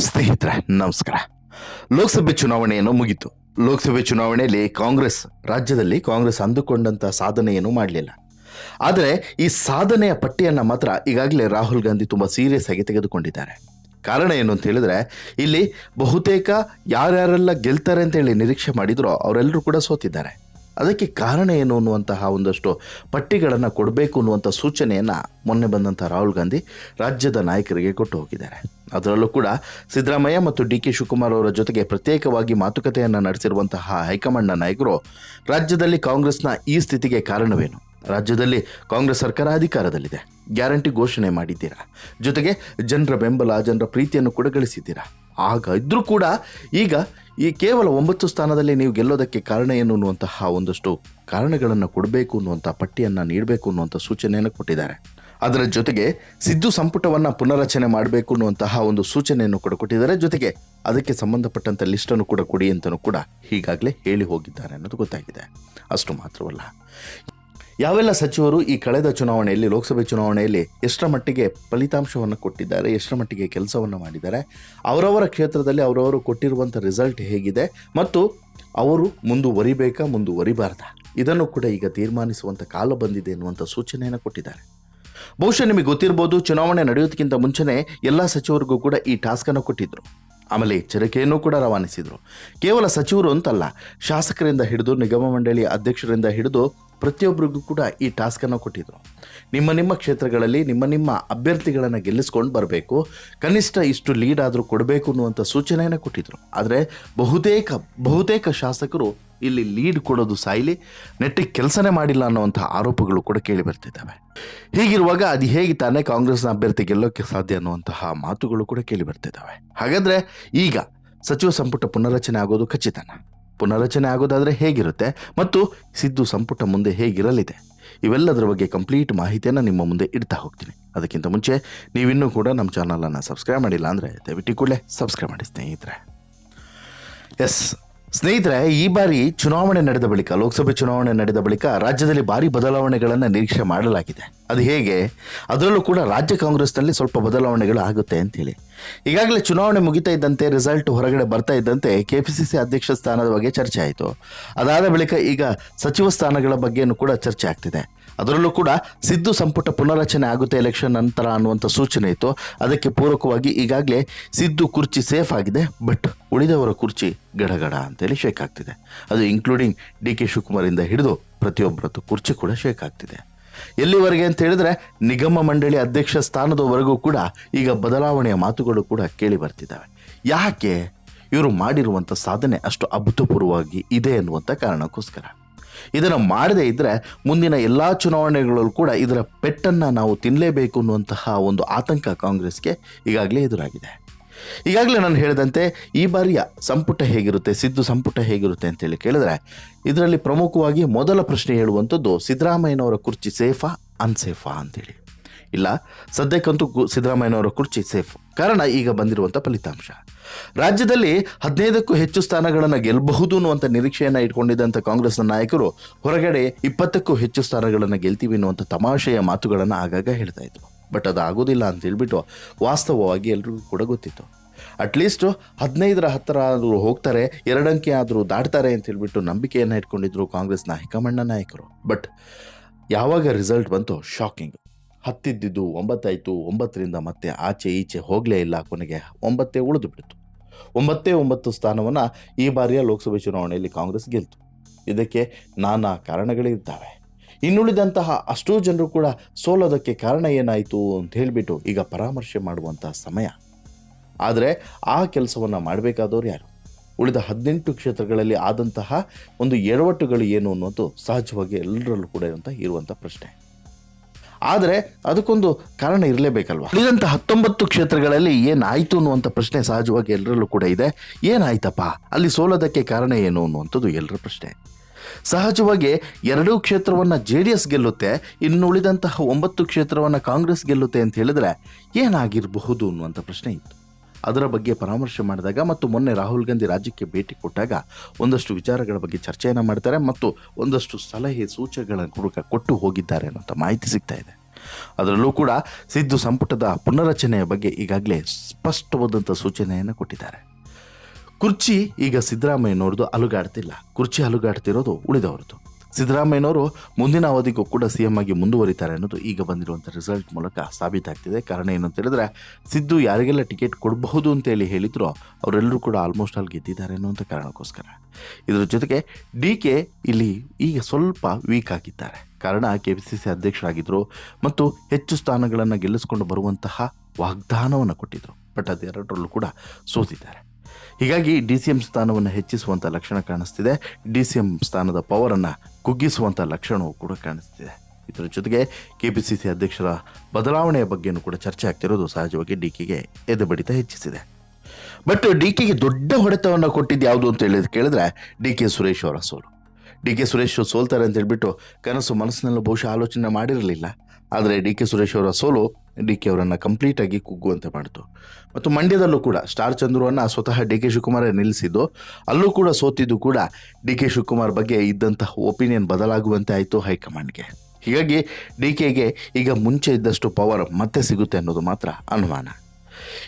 ಸ್ನೇಹಿತರೆ, ನಮಸ್ಕಾರ. ಲೋಕಸಭೆ ಚುನಾವಣೆಯನ್ನು ಮುಗಿತು. ಲೋಕಸಭೆ ಚುನಾವಣೆಯಲ್ಲಿ ಕಾಂಗ್ರೆಸ್ ರಾಜ್ಯದಲ್ಲಿ ಕಾಂಗ್ರೆಸ್ ಅಂದುಕೊಂಡಂತ ಸಾಧನೆಯನ್ನು ಮಾಡಲಿಲ್ಲ. ಆದರೆ ಈ ಸಾಧನೆಯ ಪಟ್ಟಿಯನ್ನು ಮಾತ್ರ ಈಗಾಗಲೇ ರಾಹುಲ್ ಗಾಂಧಿ ತುಂಬ ಸೀರಿಯಸ್ ಆಗಿ ತೆಗೆದುಕೊಂಡಿದ್ದಾರೆ. ಕಾರಣ ಏನು ಅಂತ ಹೇಳಿದ್ರೆ, ಇಲ್ಲಿ ಬಹುತೇಕ ಯಾರ್ಯಾರೆಲ್ಲ ಗೆಲ್ತಾರೆ ಅಂತ ಹೇಳಿ ನಿರೀಕ್ಷೆ ಮಾಡಿದ್ರೋ ಅವರೆಲ್ಲರೂ ಕೂಡ ಸೋತಿದ್ದಾರೆ. ಅದಕ್ಕೆ ಕಾರಣ ಏನು ಅನ್ನುವಂತಹ ಒಂದಷ್ಟು ಪಟ್ಟಿಗಳನ್ನು ಕೊಡಬೇಕು ಅನ್ನುವಂಥ ಸೂಚನೆಯನ್ನು ಮೊನ್ನೆ ಬಂದಂಥ ರಾಹುಲ್ ಗಾಂಧಿ ರಾಜ್ಯದ ನಾಯಕರಿಗೆ ಕೊಟ್ಟು ಹೋಗಿದ್ದಾರೆ. ಅದರಲ್ಲೂ ಕೂಡ ಸಿದ್ದರಾಮಯ್ಯ ಮತ್ತು ಡಿ ಕೆ ಶಿವಕುಮಾರ್ ಅವರ ಜೊತೆಗೆ ಪ್ರತ್ಯೇಕವಾಗಿ ಮಾತುಕತೆಯನ್ನು ನಡೆಸಿರುವಂತಹ ಹೈಕಮಾಂಡ್ನ ನಾಯಕರು ರಾಜ್ಯದಲ್ಲಿ ಕಾಂಗ್ರೆಸ್ನ ಈ ಸ್ಥಿತಿಗೆ ಕಾರಣವೇನು? ರಾಜ್ಯದಲ್ಲಿ ಕಾಂಗ್ರೆಸ್ ಸರ್ಕಾರ ಅಧಿಕಾರದಲ್ಲಿದೆ. ಗ್ಯಾರಂಟಿ ಘೋಷಣೆ ಮಾಡಿದ್ದೀರಾ? ಜೊತೆಗೆ ಜನರ ಬೆಂಬಲ, ಜನರ ಪ್ರೀತಿಯನ್ನು ಕೂಡ ಗಳಿಸಿದ್ದೀರಾ? ಆಗ ಇದ್ರೂ ಕೂಡ ಈಗ ಈ ಕೇವಲ ಒಂಬತ್ತು ಸ್ಥಾನದಲ್ಲಿ ನೀವು ಗೆಲ್ಲೋದಕ್ಕೆ ಕಾರಣ ಏನು ಅನ್ನುವಂತಹ ಒಂದಷ್ಟು ಕಾರಣಗಳನ್ನು ಕೊಡಬೇಕು ಅನ್ನುವಂಥ ಪಟ್ಟಿಯನ್ನು ನೀಡಬೇಕು ಅನ್ನುವಂಥ ಸೂಚನೆಯನ್ನು ಕೊಟ್ಟಿದ್ದಾರೆ. ಅದರ ಜೊತೆಗೆ ಸಿದ್ದು ಸಂಪುಟವನ್ನು ಪುನರಚನೆ ಮಾಡಬೇಕು ಅನ್ನುವಂತಹ ಒಂದು ಸೂಚನೆಯನ್ನು ಕೂಡ ಕೊಟ್ಟಿದ್ದಾರೆ. ಜೊತೆಗೆ ಅದಕ್ಕೆ ಸಂಬಂಧಪಟ್ಟಂಥ ಲಿಸ್ಟನ್ನು ಕೂಡ ಕೊಡಿ ಅಂತಲೂ ಕೂಡ ಈಗಾಗಲೇ ಹೇಳಿ ಹೋಗಿದ್ದಾರೆ ಅನ್ನೋದು ಗೊತ್ತಾಗಿದೆ. ಅಷ್ಟು ಮಾತ್ರವಲ್ಲ. ಯಾವೆಲ್ಲ ಸಚಿವರು ಈ ಕಳೆದ ಚುನಾವಣೆಯಲ್ಲಿ, ಲೋಕಸಭೆ ಚುನಾವಣೆಯಲ್ಲಿ ಎಷ್ಟರ ಮಟ್ಟಿಗೆ ಫಲಿತಾಂಶವನ್ನು ಕೊಟ್ಟಿದ್ದಾರೆ, ಎಷ್ಟರ ಮಟ್ಟಿಗೆ ಕೆಲಸವನ್ನು ಮಾಡಿದ್ದಾರೆ, ಅವರವರ ಕ್ಷೇತ್ರದಲ್ಲಿ ಅವರವರು ಕೊಟ್ಟಿರುವಂಥ ರಿಸಲ್ಟ್ ಹೇಗಿದೆ ಮತ್ತು ಅವರು ಮುಂದುವರಿಬೇಕಾ, ಮುಂದುವರಿಬಾರ್ದ? ಇದನ್ನು ಕೂಡ ಈಗ ತೀರ್ಮಾನಿಸುವಂಥ ಕಾಲ ಬಂದಿದೆ ಎನ್ನುವಂಥ ಸೂಚನೆಯನ್ನು ಕೊಟ್ಟಿದ್ದಾರೆ. ಬಹುಶಃ ನಿಮಗೆ ಗೊತ್ತಿರ್ಬೋದು, ಚುನಾವಣೆ ನಡೆಯೋದಕ್ಕಿಂತ ಮುಂಚೆನೇ ಎಲ್ಲ ಸಚಿವರಿಗೂ ಕೂಡ ಈ ಟಾಸ್ಕನ್ನು ಕೊಟ್ಟಿದ್ದರು ಆಮೇಲೆ ಎಚ್ಚರಿಕೆಯನ್ನು ಕೂಡ ರವಾನಿಸಿದರು. ಕೇವಲ ಸಚಿವರು ಅಂತಲ್ಲ, ಶಾಸಕರಿಂದ ಹಿಡಿದು ನಿಗಮ ಮಂಡಳಿ ಅಧ್ಯಕ್ಷರಿಂದ ಹಿಡಿದು ಪ್ರತಿಯೊಬ್ಬರಿಗೂ ಕೂಡ ಈ ಟಾಸ್ಕನ್ನು ಕೊಟ್ಟಿದ್ರು. ನಿಮ್ಮ ನಿಮ್ಮ ಕ್ಷೇತ್ರಗಳಲ್ಲಿ ನಿಮ್ಮ ನಿಮ್ಮ ಅಭ್ಯರ್ಥಿಗಳನ್ನು ಗೆಲ್ಲಿಸ್ಕೊಂಡು ಬರಬೇಕು. ಕನಿಷ್ಠ ಇಷ್ಟು ಲೀಡ್ ಆದರೂ ಕೊಡಬೇಕು ಅನ್ನುವಂಥ ಸೂಚನೆಯನ್ನು ಕೊಟ್ಟಿದ್ರು. ಆದರೆ ಬಹುತೇಕ ಬಹುತೇಕ ಶಾಸಕರು ಇಲ್ಲಿ ಲೀಡ್ ಕೊಡೋದು ಸಾಯಿಲಿ, ನೆಟ್ಟಿಗೆ ಕೆಲಸನೇ ಮಾಡಿಲ್ಲ ಅನ್ನುವಂಥ ಆರೋಪಗಳು ಕೂಡ ಕೇಳಿ ಬರ್ತಿದ್ದಾವೆ. ಹೀಗಿರುವಾಗ ಅದು ಹೇಗೆ ತಾನೇ ಕಾಂಗ್ರೆಸ್ನ ಅಭ್ಯರ್ಥಿ ಗೆಲ್ಲೋಕ್ಕೆ ಸಾಧ್ಯ ಅನ್ನುವಂತಹ ಮಾತುಗಳು ಕೂಡ ಕೇಳಿ ಬರ್ತಿದ್ದಾವೆ. ಹಾಗಾದರೆ ಈಗ ಸಚಿವ ಸಂಪುಟ ಪುನರಚನೆ ಆಗೋದು ಖಚಿತನ? ಪುನರಚನೆ ಆಗೋದಾದರೆ ಹೇಗಿರುತ್ತೆ ಮತ್ತು ಸಿದ್ದು ಸಂಪುಟ ಮುಂದೆ ಹೇಗಿರಲಿದೆ? ಇವೆಲ್ಲದರ ಬಗ್ಗೆ ಕಂಪ್ಲೀಟ್ ಮಾಹಿತಿಯನ್ನು ನಿಮ್ಮ ಮುಂದೆ ಇಡ್ತಾ ಹೋಗ್ತೀನಿ. ಅದಕ್ಕಿಂತ ಮುಂಚೆ ನೀವಿನ್ನೂ ಕೂಡ ನಮ್ಮ ಚಾನಲನ್ನು ಸಬ್ಸ್ಕ್ರೈಬ್ ಮಾಡಿಲ್ಲ ಅಂದರೆ ದಯವಿಟ್ಟು ಕೂಡಲೇ ಸಬ್ಸ್ಕ್ರೈಬ್ ಮಾಡಿ ಸ್ನೇಹಿತರೆ. ಎಸ್ ಸ್ನೇಹಿತರೆ, ಈ ಬಾರಿ ಚುನಾವಣೆ ನಡೆದ ಬಳಿಕ, ಲೋಕಸಭೆ ಚುನಾವಣೆ ನಡೆದ ಬಳಿಕ ರಾಜ್ಯದಲ್ಲಿ ಭಾರಿ ಬದಲಾವಣೆಗಳನ್ನು ನಿರೀಕ್ಷೆ ಮಾಡಲಾಗಿದೆ. ಅದು ಹೇಗೆ? ಅದರಲ್ಲೂ ಕೂಡ ರಾಜ್ಯ ಕಾಂಗ್ರೆಸ್ನಲ್ಲಿ ಸ್ವಲ್ಪ ಬದಲಾವಣೆಗಳು ಆಗುತ್ತೆ ಅಂತೇಳಿ. ಈಗಾಗಲೇ ಚುನಾವಣೆ ಮುಗಿತಾ ಇದ್ದಂತೆ ರಿಸಲ್ಟ್ ಹೊರಗಡೆ ಬರ್ತಾ ಇದ್ದಂತೆ ಕೆಪಿಸಿಸಿ ಅಧ್ಯಕ್ಷ ಸ್ಥಾನದ ಬಗ್ಗೆ ಚರ್ಚೆ ಆಯಿತು. ಅದಾದ ಬಳಿಕ ಈಗ ಸಚಿವ ಸ್ಥಾನಗಳ ಬಗ್ಗೆಯೂ ಕೂಡ ಚರ್ಚೆ ಆಗ್ತಿದೆ. ಅದರಲ್ಲೂ ಕೂಡ ಸಿದ್ದು ಸಂಪುಟ ಪುನರಚನೆ ಆಗುತ್ತೆ ಎಲೆಕ್ಷನ್ ನಂತರ ಅನ್ನುವಂಥ ಸೂಚನೆ ಇತ್ತು. ಅದಕ್ಕೆ ಪೂರಕವಾಗಿ ಈಗಾಗಲೇ ಸಿದ್ದು ಕುರ್ಚಿ ಸೇಫ್ ಆಗಿದೆ ಬಟ್ ಉಳಿದವರ ಕುರ್ಚಿ ಗಡಗಡ ಅಂತೇಳಿ ಶೇಕ್ ಆಗ್ತಿದೆ. ಅದು ಇನ್ಕ್ಲೂಡಿಂಗ್ ಡಿ ಕೆ ಶಿವಕುಮಾರಿಂದ ಹಿಡಿದು ಪ್ರತಿಯೊಬ್ಬರದ್ದು ಕುರ್ಚಿ ಕೂಡ ಶೇಕ್ ಆಗ್ತಿದೆ. ಎಲ್ಲಿವರೆಗೆ ಅಂತ ಹೇಳಿದ್ರೆ ನಿಗಮ ಮಂಡಳಿ ಅಧ್ಯಕ್ಷ ಸ್ಥಾನದವರೆಗೂ ಕೂಡ ಈಗ ಬದಲಾವಣೆಯ ಮಾತುಗಳು ಕೂಡ ಕೇಳಿ ಬರ್ತಿದ್ದಾವೆ. ಯಾಕೆ? ಇವರು ಮಾಡಿರುವಂಥ ಸಾಧನೆ ಅಷ್ಟು ಅಭೂತಪೂರ್ವವಾಗಿ ಇದೆ ಅನ್ನುವಂಥ ಕಾರಣಕ್ಕೋಸ್ಕರ. ಇದನ್ನು ಮಾಡದೇ ಇದ್ದರೆ ಮುಂದಿನ ಎಲ್ಲ ಚುನಾವಣೆಗಳಲ್ಲೂ ಕೂಡ ಇದರ ಪೆಟ್ಟನ್ನು ನಾವು ತಿನ್ನಲೇಬೇಕು ಅನ್ನುವಂತಹ ಒಂದು ಆತಂಕ ಕಾಂಗ್ರೆಸ್ಗೆ ಈಗಾಗಲೇ ಎದುರಾಗಿದೆ. ಈಗಾಗಲೇ ನಾನು ಹೇಳಿದಂತೆ ಈ ಬಾರಿಯ ಸಂಪುಟ ಹೇಗಿರುತ್ತೆ, ಸಿದ್ದು ಸಂಪುಟ ಹೇಗಿರುತ್ತೆ ಅಂತೇಳಿ ಕೇಳಿದ್ರೆ, ಇದರಲ್ಲಿ ಪ್ರಮುಖವಾಗಿ ಮೊದಲ ಪ್ರಶ್ನೆ ಹೇಳುವಂಥದ್ದು ಸಿದ್ದರಾಮಯ್ಯನವರ ಕುರ್ಚಿ ಸೇಫಾ, ಅನ್ಸೇಫಾ ಅಂತೇಳಿ ಇಲ್ಲ, ಸದ್ಯಕ್ಕಂತೂ ಸಿದ್ದರಾಮಯ್ಯನವರ ಕುರ್ಚಿ ಸೇಫ್. ಕಾರಣ ಈಗ ಬಂದಿರುವಂಥ ಫಲಿತಾಂಶ. ರಾಜ್ಯದಲ್ಲಿ ಹದಿನೈದಕ್ಕೂ ಹೆಚ್ಚು ಸ್ಥಾನಗಳನ್ನು ಗೆಲ್ಲಬಹುದು ಅನ್ನುವಂಥ ನಿರೀಕ್ಷೆಯನ್ನು ಇಟ್ಕೊಂಡಿದ್ದಂಥ ಕಾಂಗ್ರೆಸ್ನ ನಾಯಕರು ಹೊರಗಡೆ ಇಪ್ಪತ್ತಕ್ಕೂ ಹೆಚ್ಚು ಸ್ಥಾನಗಳನ್ನು ಗೆಲ್ತೀವಿ ಅನ್ನುವಂಥ ತಮಾಷೆಯ ಮಾತುಗಳನ್ನು ಆಗಾಗ ಹೇಳ್ತಾ ಇದ್ರು. ಬಟ್ ಅದು ಆಗೋದಿಲ್ಲ ಅಂತ ಹೇಳ್ಬಿಟ್ಟು ವಾಸ್ತವವಾಗಿ ಎಲ್ರಿಗೂ ಕೂಡ ಗೊತ್ತಿತ್ತು. ಅಟ್ಲೀಸ್ಟ್ ಹದಿನೈದರ ಹತ್ತಿರ ಆದರೂ ಹೋಗ್ತಾರೆ, ಎರಡಂಕೆ ಆದರೂ ದಾಟ್ತಾರೆ ಅಂತ ಹೇಳ್ಬಿಟ್ಟು ನಂಬಿಕೆಯನ್ನು ಇಟ್ಕೊಂಡಿದ್ರು ಕಾಂಗ್ರೆಸ್ನ ಹೈಕಮಾಂಡ್ನ ನಾಯಕರು. ಬಟ್ ಯಾವಾಗ ರಿಸಲ್ಟ್ ಬಂತು ಶಾಕಿಂಗ್ ಹತ್ತಿದ್ದಿದ್ದು ಒಂಬತ್ತಾಯಿತು, ಒಂಬತ್ತರಿಂದ ಮತ್ತೆ ಆಚೆ ಈಚೆ ಹೋಗಲೇ ಇಲ್ಲ, ಕೊನೆಗೆ ಒಂಬತ್ತೇ ಉಳಿದು ಬಿಡ್ತು ಒಂಬತ್ತೇ ಒಂಬತ್ತು ಸ್ಥಾನವನ್ನು ಈ ಬಾರಿಯ ಲೋಕಸಭೆ ಚುನಾವಣೆಯಲ್ಲಿ ಕಾಂಗ್ರೆಸ್ ಗೆಲ್ತು. ಇದಕ್ಕೆ ನಾನಾ ಕಾರಣಗಳಿದ್ದಾವೆ. ಇನ್ನುಳಿದಂತಹ ಅಷ್ಟೂ ಜನರು ಕೂಡ ಸೋಲೋದಕ್ಕೆ ಕಾರಣ ಏನಾಯಿತು ಅಂತ ಹೇಳಿಬಿಟ್ಟು ಈಗ ಪರಾಮರ್ಶೆ ಮಾಡುವಂತಹ ಸಮಯ. ಆದರೆ ಆ ಕೆಲಸವನ್ನು ಮಾಡಬೇಕಾದವರು ಯಾರು? ಉಳಿದ ಹದಿನೆಂಟು ಕ್ಷೇತ್ರಗಳಲ್ಲಿ ಆದಂತಹ ಒಂದು ಎಡವಟ್ಟುಗಳು ಏನು ಅನ್ನೋದು ಸಹಜವಾಗಿ ಎಲ್ಲರಲ್ಲೂ ಕೂಡ ಅಂತ ಇರುವಂಥ ಪ್ರಶ್ನೆ. ಆದರೆ ಅದಕ್ಕೊಂದು ಕಾರಣ ಇರಲೇಬೇಕಲ್ವ? ಉಳಿದಂಥ ಹತ್ತೊಂಬತ್ತು ಕ್ಷೇತ್ರಗಳಲ್ಲಿ ಏನಾಯಿತು ಅನ್ನುವಂಥ ಪ್ರಶ್ನೆ ಸಹಜವಾಗಿ ಎಲ್ಲರಲ್ಲೂ ಕೂಡ ಇದೆ. ಏನಾಯ್ತಪ್ಪ? ಅಲ್ಲಿ ಸೋಲೋದಕ್ಕೆ ಕಾರಣ ಏನು ಅನ್ನುವಂಥದ್ದು ಎಲ್ಲರ ಪ್ರಶ್ನೆ. ಸಹಜವಾಗಿ ಎರಡೂ ಕ್ಷೇತ್ರವನ್ನು ಜೆ ಡಿ ಎಸ್ ಗೆಲ್ಲುತ್ತೆ ಇನ್ನು ಉಳಿದಂತಹ ಒಂಬತ್ತು ಕ್ಷೇತ್ರವನ್ನು ಕಾಂಗ್ರೆಸ್ ಗೆಲ್ಲುತ್ತೆ ಅಂತ ಹೇಳಿದ್ರೆ ಏನಾಗಿರಬಹುದು ಅನ್ನುವಂಥ ಪ್ರಶ್ನೆ ಇತ್ತು. ಅದರ ಬಗ್ಗೆ ಪರಾಮರ್ಶೆ ಮಾಡಿದಾಗ ಮತ್ತು ಮೊನ್ನೆ ರಾಹುಲ್ ಗಾಂಧಿ ರಾಜ್ಯಕ್ಕೆ ಭೇಟಿ ಕೊಟ್ಟಾಗ ಒಂದಷ್ಟು ವಿಚಾರಗಳ ಬಗ್ಗೆ ಚರ್ಚೆಯನ್ನು ಮಾಡ್ತಾರೆ ಮತ್ತು ಒಂದಷ್ಟು ಸಲಹೆ ಸೂಚನೆಗಳನ್ನು ಕೂಡ ಕೊಟ್ಟು ಹೋಗಿದ್ದಾರೆ ಅನ್ನೋಂಥ ಮಾಹಿತಿ ಸಿಗ್ತಾ ಇದೆ. ಅದರಲ್ಲೂ ಕೂಡ ಸಿದ್ದು ಸಂಪುಟದ ಪುನರಚನೆಯ ಬಗ್ಗೆ ಈಗಾಗಲೇ ಸ್ಪಷ್ಟವಾದಂಥ ಸೂಚನೆಯನ್ನು ಕೊಟ್ಟಿದ್ದಾರೆ. ಕುರ್ಚಿ ಈಗ ಸಿದ್ದರಾಮಯ್ಯನವ್ರದ್ದು ಅಲುಗಾಡ್ತಿಲ್ಲ. ಕುರ್ಚಿ ಅಲುಗಾಡ್ತಿರೋದು ಉಳಿದವರದು ಸಿದ್ದರಾಮಯ್ಯನವರು ಮುಂದಿನ ಅವಧಿಗೂ ಕೂಡ ಸಿ ಎಂ ಆಗಿ ಮುಂದುವರಿತಾರೆ ಅನ್ನೋದು ಈಗ ಬಂದಿರುವಂಥ ರಿಸಲ್ಟ್ ಮೂಲಕ ಸಾಬೀತಾಗ್ತಿದೆ. ಕಾರಣ ಏನು ಅಂತ ಹೇಳಿದ್ರೆ, ಸಿದ್ದು ಯಾರಿಗೆಲ್ಲ ಟಿಕೆಟ್ ಕೊಡಬಹುದು ಅಂತೇಳಿ ಹೇಳಿದ್ರು ಅವರೆಲ್ಲರೂ ಕೂಡ ಆಲ್ಮೋಸ್ಟ್ ಆಲ್ ಗೆದ್ದಿದ್ದಾರೆ ಅನ್ನುವಂಥ ಕಾರಣಕ್ಕೋಸ್ಕರ. ಇದರ ಜೊತೆಗೆ ಡಿ ಕೆ ಇಲ್ಲಿ ಈಗ ಸ್ವಲ್ಪ ವೀಕ್ ಆಗಿದ್ದಾರೆ. ಕಾರಣ ಕೆ ಪಿ ಸಿ ಸಿ ಅಧ್ಯಕ್ಷರಾಗಿದ್ದರು ಮತ್ತು ಹೆಚ್ಚು ಸ್ಥಾನಗಳನ್ನು ಗೆಲ್ಲಿಸ್ಕೊಂಡು ಬರುವಂತಹ ವಾಗ್ದಾನವನ್ನು ಕೊಟ್ಟಿದ್ದರು ಬಟ್ ಅದೆರಡರಲ್ಲೂ ಕೂಡ ಸೋತಿದ್ದಾರೆ. ಹೀಗಾಗಿ ಡಿ ಸಿ ಎಂ ಸ್ಥಾನವನ್ನು ಹೆಚ್ಚಿಸುವಂಥ ಲಕ್ಷಣ ಕಾಣಿಸ್ತಿದೆ. ಡಿ ಸಿ ಎಂ ಸ್ಥಾನದ ಪವರನ್ನು ಕುಗ್ಗಿಸುವಂಥ ಲಕ್ಷಣವೂ ಕೂಡ ಕಾಣಿಸ್ತಿದೆ. ಇದರ ಜೊತೆಗೆ ಕೆ ಪಿ ಸಿ ಸಿ ಅಧ್ಯಕ್ಷರ ಬದಲಾವಣೆಯ ಬಗ್ಗೆಯೂ ಕೂಡ ಚರ್ಚೆ ಆಗ್ತಿರೋದು ಸಹಜವಾಗಿ ಡಿ ಕೆಗೆ ಎದೆ ಬಡಿತ ಹೆಚ್ಚಿಸಿದೆ. ಬಟ್ ಡಿ ಕೆಗೆ ದೊಡ್ಡ ಹೊಡೆತವನ್ನು ಕೊಟ್ಟಿದ್ದು ಯಾವುದು ಅಂತ ಹೇಳಿ ಕೇಳಿದ್ರೆ ಡಿ ಕೆ ಸುರೇಶ್ ಅವರ ಸೋಲು. ಡಿ ಕೆ ಸುರೇಶ್ ಸೋಲ್ತಾರೆ ಅಂತ ಹೇಳ್ಬಿಟ್ಟು ಕನಸು ಮನಸ್ಸಿನಲ್ಲೂ ಬಹುಶಃ ಆಲೋಚನೆ ಮಾಡಿರಲಿಲ್ಲ. ಆದರೆ ಡಿ ಕೆ ಸುರೇಶ್ ಅವರ ಸೋಲು ಡಿ ಕೆ ಅವರನ್ನು ಕಂಪ್ಲೀಟಾಗಿ ಕುಗ್ಗುವಂತೆ ಮಾಡಿತು. ಮತ್ತು ಮಂಡ್ಯದಲ್ಲೂ ಕೂಡ ಸ್ಟಾರ್ ಚಂದ್ರುವನ್ನು ಸ್ವತಃ ಡಿ ಕೆ ಶಿವಕುಮಾರೇ ನಿಲ್ಲಿಸಿದ್ದು, ಅಲ್ಲೂ ಕೂಡ ಸೋತಿದ್ದು ಕೂಡ ಡಿ ಕೆ ಶಿವಕುಮಾರ್ ಬಗ್ಗೆ ಇದ್ದಂತಹ ಒಪಿನಿಯನ್ ಬದಲಾಗುವಂತೆ ಆಯಿತು ಹೈಕಮಾಂಡ್ಗೆ. ಹೀಗಾಗಿ ಡಿ ಕೆಗೆ ಈಗ ಮುಂಚೆ ಇದ್ದಷ್ಟು ಪವರ್ ಮತ್ತೆ ಸಿಗುತ್ತೆ ಅನ್ನೋದು ಮಾತ್ರ ಅನುಮಾನ.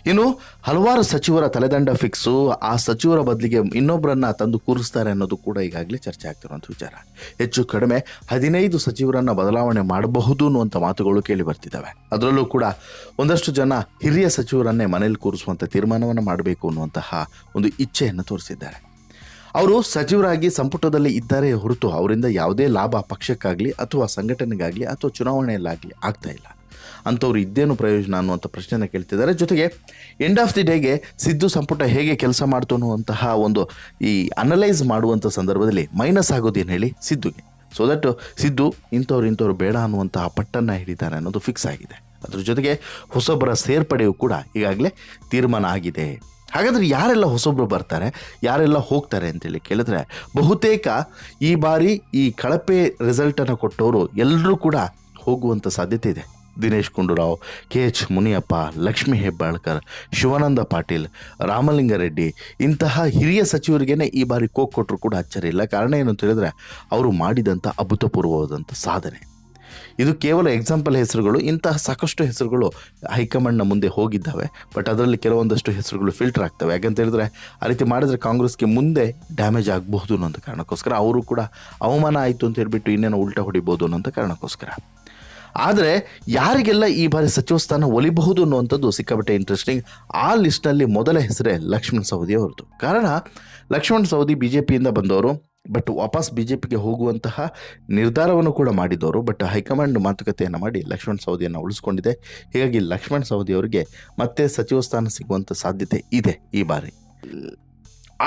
ಇನ್ನು ಹಲವಾರು ಸಚಿವರ ತಲೆದಂಡ ಫಿಕ್ಸು ಆ ಸಚಿವರ ಬದಲಿಗೆ ಇನ್ನೊಬ್ಬರನ್ನ ತಂದು ಕೂರಿಸ್ತಾರೆ ಅನ್ನೋದು ಕೂಡ ಈಗಾಗಲೇ ಚರ್ಚೆ ಆಗ್ತಿರುವಂಥ ವಿಚಾರ. ಹೆಚ್ಚು ಕಡಿಮೆ ಹದಿನೈದು ಸಚಿವರನ್ನ ಬದಲಾವಣೆ ಮಾಡಬಹುದು ಅನ್ನುವಂಥ ಮಾತುಗಳು ಕೇಳಿ ಬರ್ತಿದ್ದಾವೆ. ಅದರಲ್ಲೂ ಕೂಡ ಒಂದಷ್ಟು ಜನ ಹಿರಿಯ ಸಚಿವರನ್ನೇ ಮನೇಲಿ ಕೂರಿಸುವಂಥ ತೀರ್ಮಾನವನ್ನು ಮಾಡಬೇಕು ಅನ್ನುವಂತಹ ಒಂದು ಇಚ್ಛೆಯನ್ನು ತೋರಿಸಿದ್ದಾರೆ. ಅವರು ಸಚಿವರಾಗಿ ಸಂಪುಟದಲ್ಲಿ ಇದ್ದಾರೆ ಹೊರತು ಅವರಿಂದ ಯಾವುದೇ ಲಾಭ ಪಕ್ಷಕ್ಕಾಗಲಿ ಅಥವಾ ಸಂಘಟನೆಗಾಗಲಿ ಅಥವಾ ಚುನಾವಣೆಯಲ್ಲಾಗಲಿ ಆಗ್ತಾ ಇಲ್ಲ. ಅಂಥವ್ರು ಇದ್ದೇನು ಪ್ರಯೋಜನ ಅನ್ನುವಂಥ ಪ್ರಶ್ನೆಯನ್ನು ಕೇಳ್ತಿದ್ದಾರೆ. ಜೊತೆಗೆ ಎಂಡ್ ಆಫ್ ದಿ ಡೇಗೆ ಸಿದ್ದು ಸಂಪುಟ ಹೇಗೆ ಕೆಲಸ ಮಾಡ್ತು ಅನ್ನುವಂತಹ ಒಂದು ಈ ಅನಲೈಸ್ ಮಾಡುವಂಥ ಸಂದರ್ಭದಲ್ಲಿ ಮೈನಸ್ ಆಗೋದೇನು ಹೇಳಿ? ಸಿದ್ದುಗೆ. ಸೊ ದಟ್ ಸಿದ್ದು ಇಂಥವ್ರು ಇಂಥವ್ರು ಬೇಡ ಅನ್ನುವಂತಹ ಪಟ್ಟನ್ನು ಹಿಡಿತಾರೆ ಅನ್ನೋದು ಫಿಕ್ಸ್ ಆಗಿದೆ. ಅದ್ರ ಜೊತೆಗೆ ಹೊಸೊಬ್ಬರ ಸೇರ್ಪಡೆಯೂ ಕೂಡ ಈಗಾಗಲೇ ತೀರ್ಮಾನ ಆಗಿದೆ. ಹಾಗಾದರೆ ಯಾರೆಲ್ಲ ಹೊಸೊಬ್ಬರು ಬರ್ತಾರೆ, ಯಾರೆಲ್ಲ ಹೋಗ್ತಾರೆ ಅಂತೇಳಿ ಕೇಳಿದ್ರೆ ಬಹುತೇಕ ಈ ಬಾರಿ ಈ ಕಳಪೆ ರಿಸಲ್ಟನ್ನು ಕೊಟ್ಟವರು ಎಲ್ಲರೂ ಕೂಡ ಹೋಗುವಂಥ ಸಾಧ್ಯತೆ ಇದೆ. ದಿನೇಶ್ ಗುಂಡೂರಾವ್, ಕೆ ಎಚ್ ಮುನಿಯಪ್ಪ, ಲಕ್ಷ್ಮೀ ಹೆಬ್ಬಾಳ್ಕರ್, ಶಿವಾನಂದ ಪಾಟೀಲ್, ರಾಮಲಿಂಗಾರೆಡ್ಡಿ ಇಂತಹ ಹಿರಿಯ ಸಚಿವರಿಗೇನೆ ಈ ಬಾರಿ ಕೋಕ್ ಕೊಟ್ಟರು ಕೂಡ ಅಚ್ಚರಿ ಇಲ್ಲ. ಕಾರಣ ಏನು ಅಂತ ಹೇಳಿದ್ರೆ ಅವರು ಮಾಡಿದಂಥ ಅಭೂತಪೂರ್ವವಾದಂಥ ಸಾಧನೆ. ಇದು ಕೇವಲ ಎಕ್ಸಾಂಪಲ್ ಹೆಸರುಗಳು, ಇಂತಹ ಸಾಕಷ್ಟು ಹೆಸರುಗಳು ಹೈಕಮಾಂಡ್ನ ಮುಂದೆ ಹೋಗಿದ್ದಾವೆ. ಬಟ್ ಅದರಲ್ಲಿ ಕೆಲವೊಂದಷ್ಟು ಹೆಸರುಗಳು ಫಿಲ್ಟರ್ ಆಗ್ತವೆ. ಯಾಕಂತ ಹೇಳಿದ್ರೆ ಆ ರೀತಿ ಮಾಡಿದ್ರೆ ಕಾಂಗ್ರೆಸ್ಗೆ ಮುಂದೆ ಡ್ಯಾಮೇಜ್ ಆಗಬಹುದು ಅನ್ನೋಂಥ ಕಾರಣಕ್ಕೋಸ್ಕರ, ಅವರು ಕೂಡ ಅವಮಾನ ಆಯಿತು ಅಂತ ಹೇಳ್ಬಿಟ್ಟು ಇನ್ನೇನೋ ಉಲ್ಟಾ ಹೊಡಿಬೋದು ಅನ್ನೋಂಥ ಕಾರಣಕ್ಕೋಸ್ಕರ. ಆದರೆ ಯಾರಿಗೆಲ್ಲ ಈ ಬಾರಿ ಸಚಿವ ಸ್ಥಾನ ಒಲಿಬಹುದು ಅನ್ನುವಂಥದ್ದು ಸಿಕ್ಕಾಪಟ್ಟೆ ಇಂಟ್ರೆಸ್ಟಿಂಗ್ ಆ ಲಿಸ್ಟ್ನಲ್ಲಿ ಮೊದಲ ಹೆಸರೇ ಲಕ್ಷ್ಮಣ್ ಸವದಿ ಅವರದು ಕಾರಣ, ಲಕ್ಷ್ಮಣ್ ಸವದಿ ಬಿ ಜೆ ಪಿಯಿಂದ ಬಂದವರು ಬಟ್ ವಾಪಸ್ ಬಿ ಜೆ ಪಿಗೆ ಹೋಗುವಂತಹ ನಿರ್ಧಾರವನ್ನು ಕೂಡ ಮಾಡಿದವರು ಬಟ್ ಹೈಕಮಾಂಡ್ ಮಾತುಕತೆಯನ್ನು ಮಾಡಿ ಲಕ್ಷ್ಮಣ್ ಸವದಿಯನ್ನು ಉಳಿಸ್ಕೊಂಡಿದೆ. ಹೀಗಾಗಿ ಲಕ್ಷ್ಮಣ್ ಸವದಿ ಅವರಿಗೆ ಮತ್ತೆ ಸಚಿವ ಸ್ಥಾನ ಸಿಗುವಂಥ ಸಾಧ್ಯತೆ ಇದೆ ಈ ಬಾರಿ.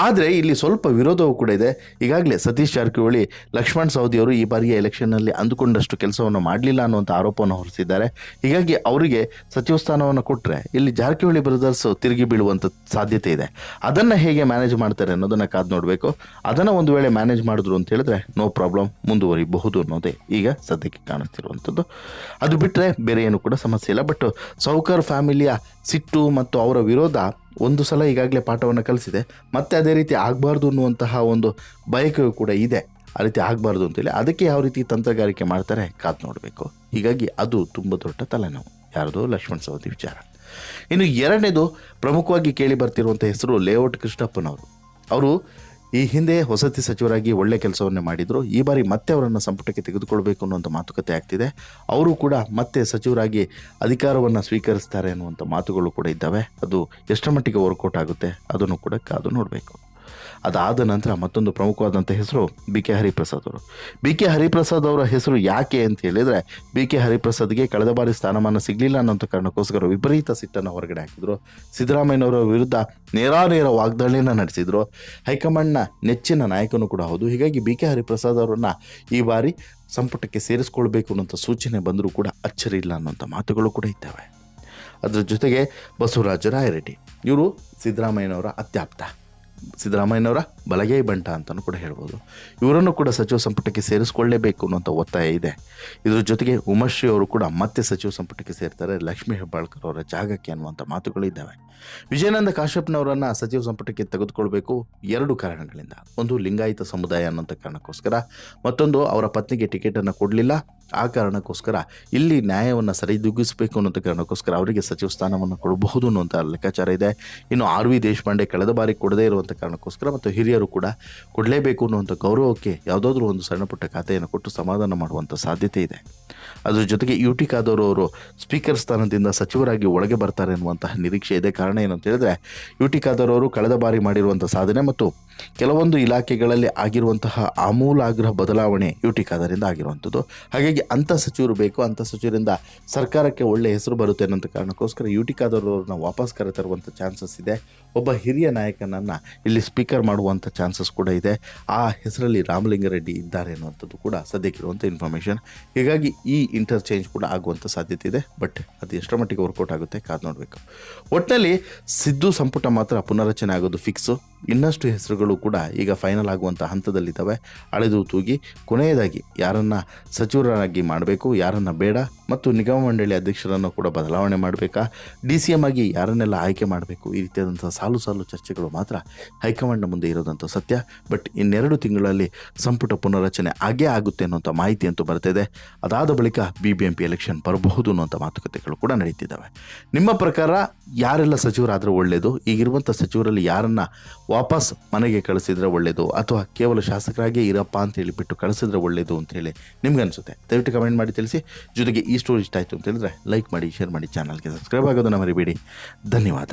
ಆದರೆ ಇಲ್ಲಿ ಸ್ವಲ್ಪ ವಿರೋಧವೂ ಕೂಡ ಇದೆ. ಈಗಾಗಲೇ ಸತೀಶ್ ಜಾರಕಿಹೊಳಿ, ಲಕ್ಷ್ಮಣ್ ಸವದಿ ಅವರು ಈ ಬಾರಿಯ ಎಲೆಕ್ಷನ್ನಲ್ಲಿ ಅಂದುಕೊಂಡಷ್ಟು ಕೆಲಸವನ್ನು ಮಾಡಲಿಲ್ಲ ಅನ್ನುವಂಥ ಆರೋಪವನ್ನು ಹೊರಿಸಿದ್ದಾರೆ. ಹೀಗಾಗಿ ಅವರಿಗೆ ಸಚಿವ ಸ್ಥಾನವನ್ನು ಕೊಟ್ಟರೆ ಇಲ್ಲಿ ಜಾರಕಿಹೊಳಿ ಬ್ರದರ್ಸ್ ತಿರುಗಿ ಬೀಳುವಂಥ ಸಾಧ್ಯತೆ ಇದೆ. ಅದನ್ನು ಹೇಗೆ ಮ್ಯಾನೇಜ್ ಮಾಡ್ತಾರೆ ಅನ್ನೋದನ್ನು ಕಾದು ನೋಡಬೇಕು. ಅದನ್ನು ಒಂದು ವೇಳೆ ಮ್ಯಾನೇಜ್ ಮಾಡಿದ್ರು ಅಂತ ಹೇಳಿದ್ರೆ ನೋ ಪ್ರಾಬ್ಲಮ್ ಮುಂದುವರಿಬಹುದು ಅನ್ನೋದೇ ಈಗ ಸದ್ಯಕ್ಕೆ ಕಾಣಿಸ್ತಿರುವಂಥದ್ದು ಅದು ಬಿಟ್ಟರೆ ಬೇರೆ ಏನು ಕೂಡ ಸಮಸ್ಯೆ ಇಲ್ಲ. ಬಟ್ ಸೌಕರ್ ಫ್ಯಾಮಿಲಿಯ ಸಿಟ್ಟು ಮತ್ತು ಅವರ ವಿರೋಧ ಒಂದು ಸಲ ಈಗಾಗಲೇ ಪಾಠವನ್ನು ಕಲಿಸಿದೆ. ಮತ್ತೆ ಅದೇ ರೀತಿ ಆಗಬಾರ್ದು ಅನ್ನುವಂತಹ ಒಂದು ಬಯಕೆಯೂ ಕೂಡ ಇದೆ. ಆ ರೀತಿ ಆಗಬಾರ್ದು ಅಂತೇಳಿ ಅದಕ್ಕೆ ಯಾವ ರೀತಿ ತಂತ್ರಗಾರಿಕೆ ಮಾಡ್ತಾರೆ ಕಾದು ನೋಡಬೇಕು. ಹೀಗಾಗಿ ಅದು ತುಂಬ ದೊಡ್ಡ ತಲೆನೋವು. ಯಾರ್ದು ಲಕ್ಷ್ಮಣ ಸವದಿ ವಿಚಾರ. ಇನ್ನು ಎರಡನೇದು ಪ್ರಮುಖವಾಗಿ ಕೇಳಿ ಬರ್ತಿರುವಂಥ ಹೆಸರು ಲೇಔಟ್ ಕೃಷ್ಣಪ್ಪನವರು. ಅವರು ಈ ಹಿಂದೆ ವಸತಿ ಸಚಿವರಾಗಿ ಒಳ್ಳೆ ಕೆಲಸವನ್ನೇ ಮಾಡಿದರು. ಈ ಬಾರಿ ಮತ್ತೆ ಅವರನ್ನು ಸಂಪುಟಕ್ಕೆ ತೆಗೆದುಕೊಳ್ಬೇಕು ಅನ್ನುವಂಥ ಮಾತುಕತೆ ಆಗ್ತಿದೆ. ಅವರು ಕೂಡ ಮತ್ತೆ ಸಚಿವರಾಗಿ ಅಧಿಕಾರವನ್ನು ಸ್ವೀಕರಿಸ್ತಾರೆ ಅನ್ನುವಂಥ ಮಾತುಗಳು ಕೂಡ ಇದ್ದಾವೆ. ಅದು ಎಷ್ಟರ ಮಟ್ಟಿಗೆ ವರ್ಕೌಟ್ ಆಗುತ್ತೆ, ಅದನ್ನು ಕೂಡ ಕಾದು ನೋಡಬೇಕು. ಅದಾದ ನಂತರ ಮತ್ತೊಂದು ಪ್ರಮುಖವಾದಂಥ ಹೆಸರು ಬಿ ಕೆ ಹರಿಪ್ರಸಾದ್ ಅವರು. ಬಿ ಕೆ ಹರಿಪ್ರಸಾದ್ ಅವರ ಹೆಸರು ಯಾಕೆ ಅಂತ ಹೇಳಿದರೆ, ಬಿ ಕೆ ಹರಿಪ್ರಸಾದ್ಗೆ ಕಳೆದ ಬಾರಿ ಸ್ಥಾನಮಾನ ಸಿಗಲಿಲ್ಲ ಅನ್ನೋಂಥ ಕಾರಣಕ್ಕೋಸ್ಕರ ವಿಪರೀತ ಸಿಟ್ಟನ್ನು ಹೊರಗಡೆ ಹಾಕಿದರು. ಸಿದ್ದರಾಮಯ್ಯನವರ ವಿರುದ್ಧ ನೇರಾನೇರ ವಾಗ್ದಾಳಿನ ನಡೆಸಿದರು. ಹೈಕಮಾಂಡ್ನ ನೆಚ್ಚಿನ ನಾಯಕನೂ ಕೂಡ ಹೌದು. ಹೀಗಾಗಿ ಬಿ ಕೆ ಹರಿಪ್ರಸಾದ್ ಅವರನ್ನು ಈ ಬಾರಿ ಸಂಪುಟಕ್ಕೆ ಸೇರಿಸ್ಕೊಳ್ಬೇಕು ಅನ್ನೋಂಥ ಸೂಚನೆ ಬಂದರೂ ಕೂಡ ಅಚ್ಚರಿ ಇಲ್ಲ ಅನ್ನೋಂಥ ಮಾತುಗಳು ಕೂಡ ಇದ್ದಾವೆ. ಅದರ ಜೊತೆಗೆ ಬಸವರಾಜ ರಾಯರೆಡ್ಡಿ, ಇವರು ಸಿದ್ದರಾಮಯ್ಯನವರ ಅತ್ಯಾಪ್ತ. ಸಿದ್ದರಾಮಯ್ಯನವರ ಬಲಗೈ ಬಂಟ ಅಂತಲೂ ಕೂಡ ಹೇಳ್ಬೋದು. ಇವರನ್ನು ಕೂಡ ಸಚಿವ ಸಂಪುಟಕ್ಕೆ ಸೇರಿಸ್ಕೊಳ್ಳೇಬೇಕು ಅನ್ನೋಂಥ ಒತ್ತಾಯ ಇದೆ. ಇದರ ಜೊತೆಗೆ ಉಮಾಶ್ರೀ ಅವರು ಕೂಡ ಮತ್ತೆ ಸಚಿವ ಸಂಪುಟಕ್ಕೆ ಸೇರ್ತಾರೆ. ಲಕ್ಷ್ಮೀ ಹೆಬ್ಬಾಳ್ಕರ್ ಅವರ ಜಾಗಕ್ಕೆ ಅನ್ನುವಂಥ ಮಾತುಗಳು ಇದ್ದಾವೆ. ವಿಜಯಾನಂದ ಕಾಶ್ಯಪ್ನವರನ್ನು ಸಚಿವ ಸಂಪುಟಕ್ಕೆ ತೆಗೆದುಕೊಳ್ಬೇಕು ಎರಡು ಕಾರಣಗಳಿಂದ. ಒಂದು ಲಿಂಗಾಯಿತ ಸಮುದಾಯ ಅನ್ನೋಂಥ ಕಾರಣಕ್ಕೋಸ್ಕರ, ಮತ್ತೊಂದು ಅವರ ಪತ್ನಿಗೆ ಟಿಕೆಟನ್ನು ಕೊಡಲಿಲ್ಲ. ಆ ಕಾರಣಕ್ಕೋಸ್ಕರ ಇಲ್ಲಿ ನ್ಯಾಯವನ್ನು ಸರಿದೂಗಿಸಬೇಕು ಅನ್ನೋಂಥ ಕಾರಣಕ್ಕೋಸ್ಕರ ಅವರಿಗೆ ಸಚಿವ ಸ್ಥಾನವನ್ನು ಕೊಡಬಹುದು ಅನ್ನುವಂಥ ಲೆಕ್ಕಾಚಾರ ಇದೆ. ಇನ್ನು ಆರ್ ವಿ ದೇಶಪಾಂಡೆ ಕಳೆದ ಬಾರಿ ಕೊಡದೇ ಇರುವಂಥ ಕಾರಣಕ್ಕೋಸ್ಕರ ಮತ್ತು ಹಿರಿಯರು ಕೂಡ ಕೊಡಲೇಬೇಕು ಅನ್ನುವಂಥ ಗೌರವಕ್ಕೆ ಯಾವುದಾದ್ರೂ ಒಂದು ಸಣ್ಣಪುಟ್ಟ ಖಾತೆಯನ್ನು ಕೊಟ್ಟು ಸಮಾಧಾನ ಮಾಡುವಂಥ ಸಾಧ್ಯತೆ ಇದೆ. ಅದರ ಜೊತೆಗೆ ಯು ಟಿ ಅವರು ಸ್ಪೀಕರ್ ಸ್ಥಾನದಿಂದ ಸಚಿವರಾಗಿ ಒಳಗೆ ಬರ್ತಾರೆ ಅನ್ನುವಂತಹ ನಿರೀಕ್ಷೆ ಇದೆ. ಕಾರಣ ಏನು ಅಂತ ಹೇಳಿದ್ರೆ ಯು ಟಿ ಅವರು ಕಳೆದ ಬಾರಿ ಮಾಡಿರುವಂಥ ಸಾಧನೆ ಮತ್ತು ಕೆಲವೊಂದು ಇಲಾಖೆಗಳಲ್ಲಿ ಆಗಿರುವಂತಹ ಆಮೂಲಾಗ್ರಹ ಬದಲಾವಣೆ ಯು ಟಿ ಖಾದರಿಂದ ಆಗಿರುವಂಥದ್ದು. ಹಾಗಾಗಿ ಅಂಥ ಸಚಿವರು ಬೇಕು, ಅಂಥ ಸಚಿವರಿಂದ ಸರ್ಕಾರಕ್ಕೆ ಒಳ್ಳೆಯ ಹೆಸರು ಬರುತ್ತೆ ಅನ್ನೋಂಥ ಕಾರಣಕ್ಕೋಸ್ಕರ ಯು ಟಿ ಖಾದರ್ ಅವ್ರನ್ನ ವಾಪಸ್ ಕರೆತರುವಂಥ ಚಾನ್ಸಸ್ ಇದೆ. ಒಬ್ಬ ಹಿರಿಯ ನಾಯಕನನ್ನು ಇಲ್ಲಿ ಸ್ಪೀಕರ್ ಮಾಡುವಂಥ ಚಾನ್ಸಸ್ ಕೂಡ ಇದೆ. ಆ ಹೆಸರಲ್ಲಿ ರಾಮಲಿಂಗರೆಡ್ಡಿ ಇದ್ದಾರೆ ಅನ್ನುವಂಥದ್ದು ಕೂಡ ಸದ್ಯಕ್ಕಿರುವಂಥ ಇನ್ಫಾರ್ಮೇಷನ್ ಹೀಗಾಗಿ ಈ ಇಂಟರ್ಚೇಂಜ್ ಕೂಡ ಆಗುವಂಥ ಸಾಧ್ಯತೆ ಇದೆ. ಬಟ್ ಅದು ಎಷ್ಟರ ಮಟ್ಟಿಗೆ ವರ್ಕೌಟ್ ಆಗುತ್ತೆ ಕಾದು ನೋಡಬೇಕು. ಒಟ್ಟಿನಲ್ಲಿ ಸಿದ್ದು ಸಂಪುಟ ಮಾತ್ರ ಪುನರಚನೆ ಆಗೋದು ಫಿಕ್ಸು ಇನ್ನಷ್ಟು ಹೆಸರುಗಳು ಕೂಡ ಈಗ ಫೈನಲ್ ಆಗುವಂಥ ಹಂತದಲ್ಲಿದ್ದಾವೆ. ಅಳೆದು ತೂಗಿ ಕೊನೆಯದಾಗಿ ಯಾರನ್ನು ಸಚಿವರಾಗಿ ಮಾಡಬೇಕು, ಯಾರನ್ನು ಬೇಡ ಮತ್ತು ನಿಗಮ ಮಂಡಳಿ ಅಧ್ಯಕ್ಷರನ್ನು ಕೂಡ ಬದಲಾವಣೆ ಮಾಡಬೇಕಾ? ಡಿ ಸಿ ಎಂ ಆಗಿ ಯಾರನ್ನೆಲ್ಲ ಆಯ್ಕೆ ಮಾಡಬೇಕು? ಈ ರೀತಿಯಾದಂಥ ಸಾಲು ಸಾಲು ಚರ್ಚೆಗಳು ಮಾತ್ರ ಹೈಕಮಾಂಡ್ನ ಮುಂದೆ ಇರೋದಂಥ ಸತ್ಯ. ಬಟ್ ಇನ್ನೆರಡು ತಿಂಗಳಲ್ಲಿ ಸಂಪುಟ ಪುನರಚನೆ ಆಗೇ ಆಗುತ್ತೆ ಅನ್ನೋಂಥ ಮಾಹಿತಿ ಅಂತೂ ಬರ್ತಿದೆ ಅದಾದ ಬಳಿಕ B B M P election ಬರಬಹುದು ಅನ್ನೋಂಥ ಮಾತುಕತೆಗಳು ಕೂಡ ನಡೀತಿದ್ದಾವೆ. ನಿಮ್ಮ ಪ್ರಕಾರ ಯಾರೆಲ್ಲ ಸಚಿವರಾದರೂ ಒಳ್ಳೆಯದು ಈಗಿರುವಂಥ ಸಚಿವರಲ್ಲಿ ಯಾರನ್ನ ವಾಪಸ್ ಮನೆಗೆ ಕಳಿಸಿದ್ರೆ ಒಳ್ಳೆಯದು ಅಥವಾ ಕೇವಲ ಶಾಸಕರಾಗೇ ಇರಪ್ಪ ಅಂತ ಹೇಳಿಬಿಟ್ಟು ಕಳಿಸಿದ್ರೆ ಒಳ್ಳೆಯದು ಅಂತ ಹೇಳಿ ನಿಮ್ಗೆ ಅನಿಸುತ್ತೆ ದಯವಿಟ್ಟು ಕಮೆಂಟ್ ಮಾಡಿ ತಿಳಿಸಿ. ಜೊತೆಗೆ ಈ ಸ್ಟೋರಿ ಇಷ್ಟ ಆಯಿತು ಅಂತ ಹೇಳಿದ್ರೆ ಲೈಕ್ ಮಾಡಿ ಶೇರ್ ಮಾಡಿ ಚಾನಲ್ಗೆ ಸಬ್ಸ್ಕ್ರೈಬ್ ಆಗೋದನ್ನು ಮರಿಬೇಡಿ. ಧನ್ಯವಾದ.